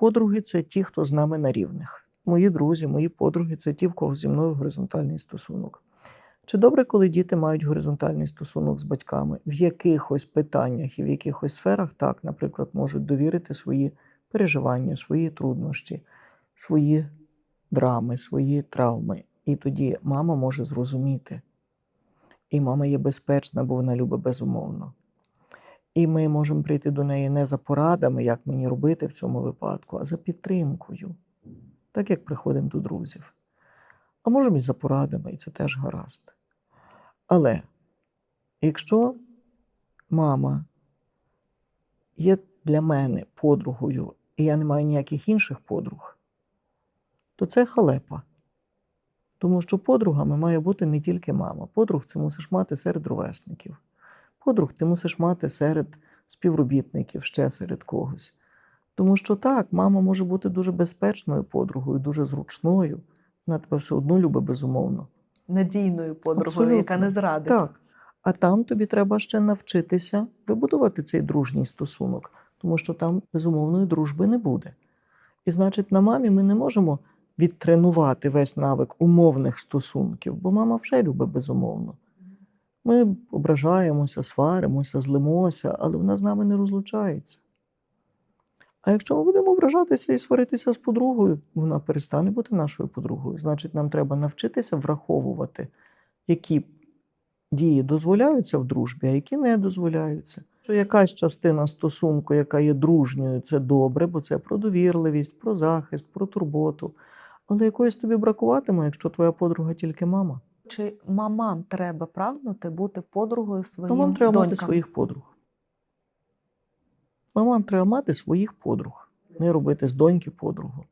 подруги це ті, хто з нами на рівних. Мої друзі, мої подруги це ті, в кого зі мною горизонтальний стосунок. Чи добре, коли діти мають горизонтальний стосунок з батьками? В якихось питаннях і в якихось сферах так, наприклад, можуть довірити свої переживання, свої труднощі, свої драми, свої травми. І тоді мама може зрозуміти. І мама є безпечна, бо вона любить безумовно. І ми можемо прийти до неї не за порадами, як мені робити в цьому випадку, а за підтримкою, так як приходимо до друзів. А можемо і за порадами, і це теж гаразд. Але якщо мама є для мене подругою, і я не маю ніяких інших подруг, то це халепа. Тому що подругами має бути не тільки мама. Подруг це мусиш мати серед ровесників. Подруг ти мусиш мати серед співробітників, ще серед когось. Тому що так, мама може бути дуже безпечною подругою, дуже зручною. Вона тебе все одно любить безумовно. Надійною подругою, Абсолютно. яка не зрадить. Так. А там тобі треба ще навчитися вибудувати цей дружній стосунок, тому що там безумовної дружби не буде. І значить, на мамі ми не можемо відтренувати весь навик умовних стосунків, бо мама вже любить безумовно. Ми ображаємося, сваримося, злимося, але вона з нами не розлучається. А якщо ми будемо ображатися і сваритися з подругою, вона перестане бути нашою подругою. Значить, нам треба навчитися враховувати, які дії дозволяються в дружбі, а які не дозволяються. Що якась частина стосунку, яка є дружньою, це добре, бо це про довірливість, про захист, про турботу. Але якоїсь тобі бракуватиме, якщо твоя подруга тільки мама. Чи мамам треба прагнути бути подругою своїм Мамам треба донькам? мати своїх подруг. Мамам треба мати своїх подруг, не робити з доньки подругу.